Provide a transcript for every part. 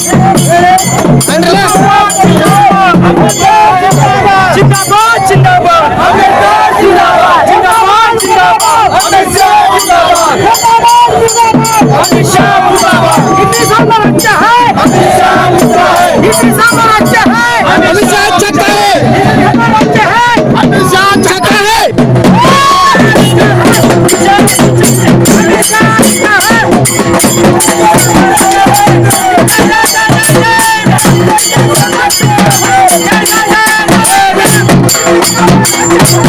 अमित शाह अच्छा Everybody!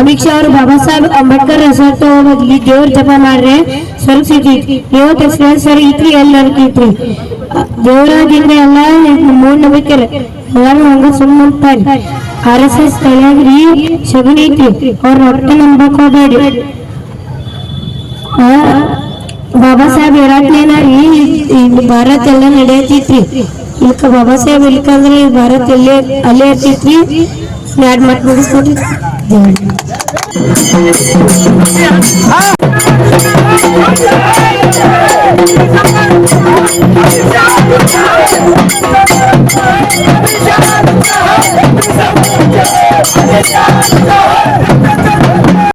ಅಮಿತ್ ಶಾ ಅವರು ಬಾಬಾ ಸಾಹೇಬ್ ಅಂಬೇಡ್ಕರ್ ಹೆಸರು ಮೊದ್ಲಿ ದೇವ್ರ ಜಪ ಮಾಡ್ರೆ ಸ್ವರ್ಗ ಇವತ್ತು ಹೆಸರು ಸರ್ ಇತ್ರಿ ಎಲ್ಲ ನರಕೈತ್ರಿ ದೇವರಾಗಿಂದ ಎಲ್ಲ ಮೂಢನಂಬಿಕೆ ಎಲ್ಲಾರು ಹಂಗ ಸುಮ್ಮಂತಾರೆ ಆರ್ ಎಸ್ ಎಸ್ ತಲೆಯಾಗ್ರಿ ಶಗುನಿ ಐತಿ. ಅವ್ರ ರೊಟ್ಟ ನಂಬಕ್ ಹೋಗ್ಬೇಡಿ. ಬಾಬಾ ಸಾಹೇಬ್ ಹೇಳತ್ಲೇನ ರೀ? ಈ ಭಾರತ ಎಲ್ಲ ನಡೆಯತೈತ್ರಿ. ಇಲ್ಕ ಬಾಬಾ ಸಾಹೇಬ್ ಇಲ್ಕಂದ್ರೆ ಭಾರತ ಎಲ್ಲೇ, ಅಲ್ಲೇ ಇರ್ತೈತ್ರಿ. ಎರಡು ಮಾತು ಮುಗಿಸ್ಕೊಡ್ರಿ. Ah!